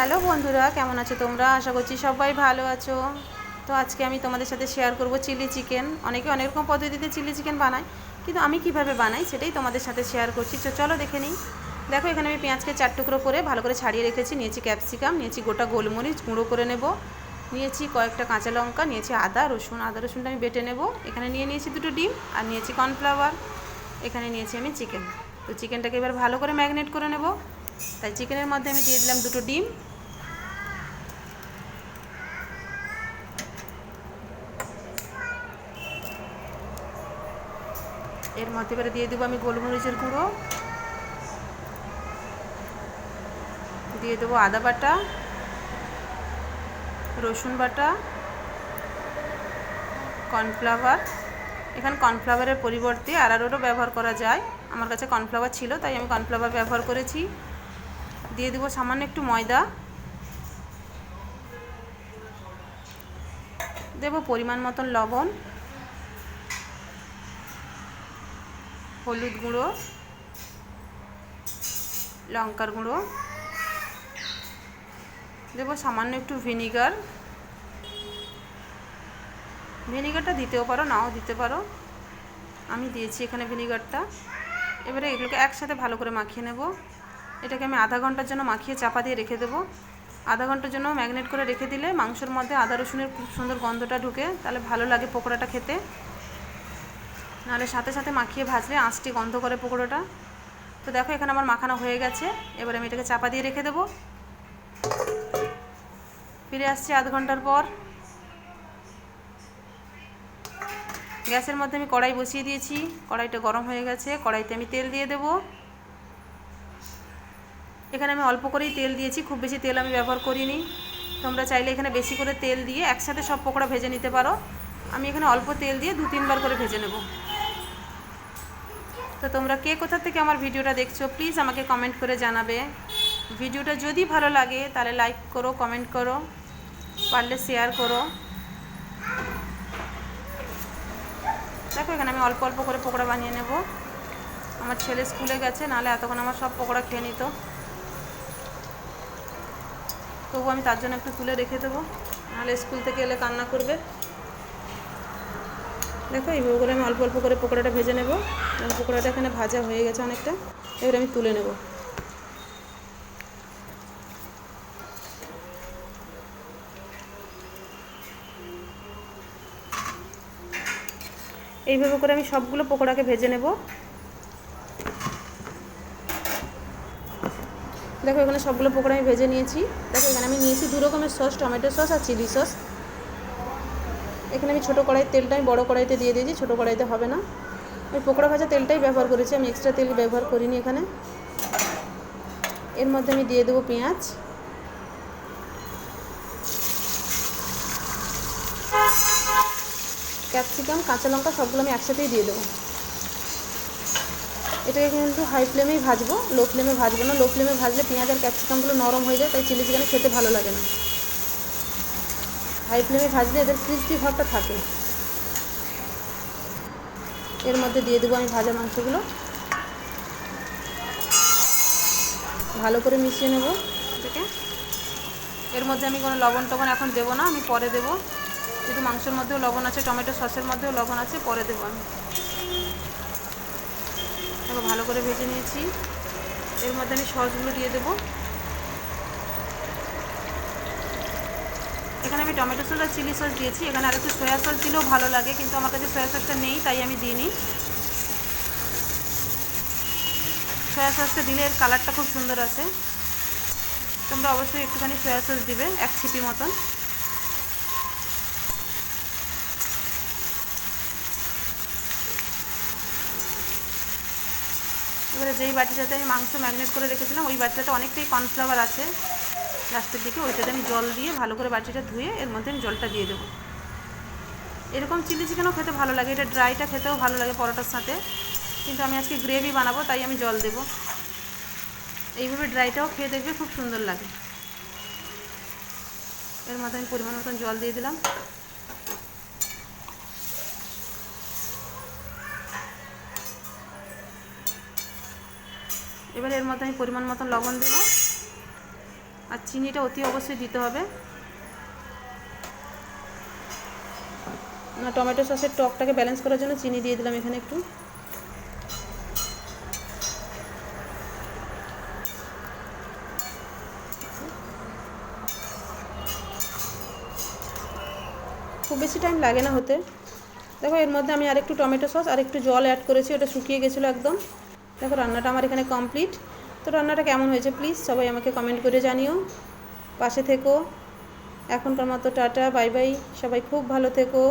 Hello বন্ধুরা, কেমন আছো তোমরা? আশা করছি সবাই ভালো আছো। তো আজকে আমি তোমাদের সাথে শেয়ার করব চিলি চিকেন অনেকে অনেক রকম পদ্ধতিতে চিলি চিকেন বানায়, কিন্তু আমি কীভাবে বানাই সেটাই তোমাদের সাথে শেয়ার করছি। তো চলো দেখে নিই। দেখো, এখানে আমি পেঁয়াজকে চার টুকরো করে ভালো করে ছাড়িয়ে রেখেছি। নিয়েছি ক্যাপসিকাম নিয়েছি গোটা গোলমরিচ, গুঁড়ো করে নেব। নিয়েছি কয়েকটা কাঁচা লঙ্কা, নিয়েছি আদা, রসুন। আদা, রসুনটা আমি বেটে নেব। এখানে নিয়ে নিয়েছি দুটো ডিম আর নিয়েছি কর্নফ্লাওয়ার এখানে নিয়েছি আমি চিকেন তো চিকেনটাকে এবার ভালো করে ম্যাগনেট করে নেব। তাই চিকেনের মধ্যে আমি দিয়ে দিলাম দুটো ডিম। এর মধ্যে এবারে দিয়ে দেবো আমি গোলমরিচের গুঁড়ো। দিয়ে দেবো আদা বাটা, রসুন বাটা, কর্নফ্লাওয়ার। এখানে কর্নফ্লাওয়ারের পরিবর্তে আরারোটও ব্যবহার করা যায়। আমার কাছে কর্নফ্লাওয়ার ছিল, তাই আমি কর্নফ্লাওয়ার ব্যবহার করেছি। দিয়ে দেবো সামান্য একটু ময়দা। দেব পরিমাণ মতন লবণ। হলুদ গুঁড়ো, লঙ্কার গুঁড়ো। দেবো সামান্য একটু ভিনিগার। ভিনিগারটা দিতেও পারো, নাও দিতে পারো। আমি দিয়েছি এখানে ভিনিগারটা। এবারে এগুলোকে একসাথে ভালো করে মাখিয়ে নেব। এটাকে আমি আধা ঘণ্টার জন্য মাখিয়ে চাপা দিয়ে রেখে দেবো। আধা ঘণ্টার জন্য ম্যাগনেট করে রেখে দিলে মাংসের মধ্যে আদা রসুনের খুব সুন্দর গন্ধটা ঢুকে, তাহলে ভালো লাগে পকোড়াটা খেতে। নাহলে সাথে সাথে মাখিয়ে ভাজলে আঁচটি গন্ধ করে পকোড়াটা। তো দেখো, এখানে আমার মাখানো হয়ে গেছে। এবার আমি এটাকে চাপা দিয়ে রেখে দেবো। ফিরে আসছি আধ ঘণ্টার পর। গ্যাসের মধ্যে আমি কড়াই বসিয়ে দিয়েছি। কড়াইটা গরম হয়ে গেছে। কড়াইতে আমি তেল দিয়ে দেব। এখানে আমি অল্প করেই তেল দিয়েছি। খুব বেশি তেল আমি ব্যবহার করিনি। তোমরা চাইলে এখানে বেশি করে তেল দিয়ে একসাথে সব পকোড়া ভেজে নিতে পারো। আমি এখানে অল্প তেল দিয়ে দু তিনবার করে ভেজে নেব। তো তোমরা কে কোথা থেকে আমার ভিডিওটা দেখছ প্লিজ আমাকে কমেন্ট করে জানাবে। ভিডিওটা যদি ভালো লাগে, তাহলে লাইক করো কমেন্ট করো, পারলে শেয়ার করো। দেখো, এখানে আমি অল্প অল্প করে পকোড়া বানিয়ে নেব। আমার ছেলে স্কুলে গেছে, নাহলে এতক্ষণ আমার সব পকোড়া খেয়ে নিত। তবু আমি তার জন্য একটু তুলে রেখে দেবো। নাহলে স্কুল থেকে এলে কান্না করবে। দেখো, এইভাবে করে আমি অল্প অল্প করে পকোড়াটা ভেজে নেব। পকোড়াটা এখানে ভাজা হয়ে গেছে অনেকটা। এবার আমি তুলে নেব। এইভাবে করে আমি সবগুলো পকোড়াকে ভেজে নেব। দেখো, এখানে সবগুলো পকোড়া আমি ভেজে নিয়েছি। দেখো, এখানে আমি নিয়েছি দু রকমের সস, টমেটো সস আর চিলি সস। এখানে আমি ছোটো কড়াইয়ের তেলটা, আমি বড়ো কড়াইতে দিয়ে দিয়েছি, ছোটো কড়াইতে হবে না। আমি পকোড়া ভাজা তেলটাই ব্যবহার করেছি, আমি এক্সট্রা তেল ব্যবহার করিনি এখানে। এর মধ্যে আমি দিয়ে দেবো পেঁয়াজ। ক্যাপসিকাম, কাঁচা লঙ্কা সবগুলো আমি একসাথেই দিয়ে দেবো। এটাকে কিন্তু হাই ফ্লেমেই ভাজবো লো ফ্লেমে ভাজবো না। লো ফ্লেমে ভাজলে পেঁয়াজ আর ক্যাপসিকামগুলো নরম হয়ে যায়, তাই চিলি চিকেন খেতে ভালো লাগে না। হাই ফ্লেমে ভাজলে এদের ক্রিস্পি ভাবটা থাকে। এর মধ্যে দিয়ে দেবো আমি ভাজা মাংসগুলো। ভালো করে মিশিয়ে নেব। থেকে এর মধ্যে আমি কোনো লবণ টবণ এখন দেবো না, আমি পরে দেবো। যেহেতু মাংসের মধ্যেও লবণ আছে, টমেটো সসের মধ্যেও লবণ আছে, পরে দেবো আমি। ভালো করে ভেজে নিয়েছি। এর মধ্যে আমি সসগুলো দিয়ে দেবো। এখানে আমি টমেটো সস আর চিলি সস দিয়েছি। এখানে আর একটু সয়া সস দিলেও ভালো লাগে, কিন্তু আমার কাছে সয়া সসটা নেই, তাই আমি দিইনি। সয়া সসটা দিলে এর কালারটা খুব সুন্দর আসে। তোমরা অবশ্যই একটুখানি সয়া সস দিবে, এক ছিপি মতন। এবারে যেই বাটিটাতে আমি মাংস ম্যাগনেট করে রেখেছিলাম, ওই বাটিটাতে অনেকটাই কর্নফ্লাওয়ার আছে। লাস্টের দিকে ওইটাতে আমি জল দিয়ে ভালো করে বাটিটা ধুয়ে এর মধ্যে আমি জলটা দিয়ে দেবো। এরকম চিলি চিকেনও খেতে ভালো লাগে, এটা ড্রাইটা খেতেও ভালো লাগে পরোটার সাথে। কিন্তু আমি আজকে গ্রেভি বানাবো, তাই আমি জল দেবো। এইভাবে ড্রাইটাও খেয়ে দেখবে খুব সুন্দর লাগে। এর মধ্যে আমি পরিমাণ মতন জল দিয়ে দিলাম। এবার এর মধ্যে আমি পরিমাণ মতন লবণ দেবো। আর চিনিটা অতি অবশ্যই দিতে হবে। না, টমেটো সসের টকটাকে ব্যালেন্স করার জন্য চিনি দিয়ে দিলাম এখানে একটু। খুব বেশি টাইম লাগে না হতে। দেখো, এর মধ্যে আমি আরেকটু টমেটো সস আর একটু জল অ্যাড করেছি, ওটা শুকিয়ে গেছিল একদম। দেখো, রান্নাটা আমার এখানে কমপ্লিট তো রান্নাটা কেমন হয়েছে? প্লিজ সবাই আমাকে কমেন্ট করে জানিও। পাশে থেকো। এখনকার মতো টাটা বাই বাই সবাই খুব ভালো থেকো।